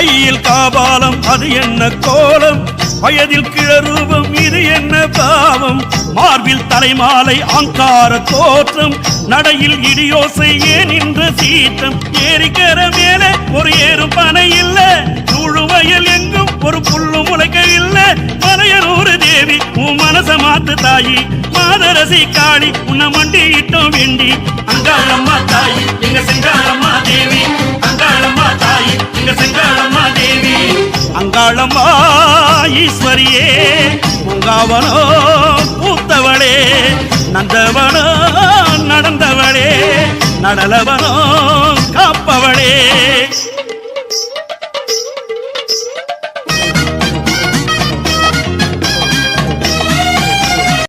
கையில் காபாலம் அது என்ன கோலம்? வயதில் கிழரூபம் இது என்ன பாவம்? மார்பில் தலைமாலை அங்கார தோற்றம். நடையில் இடியோசை ஏன் என்ற சீற்றம்? ஏறிக்கிற மேலே ஒரு ஏறும் பனை இல்ல. வயல் எங்கும் ஒரு புல்லு முளைக்க இல்ல. மலையனூறு தேவி உன் மனச மாத்து தாயி. மாதரசி காளி உன்னை மண்டி இட்டோம் வேண்டி. அங்காளம்மா தாயி எங்க செங்காளம்மா அங்காளம்மா ஈஸ்வரியே பூங்காவனோ பூத்தவளே நந்தவனோ நடந்தவளே நடலவனோ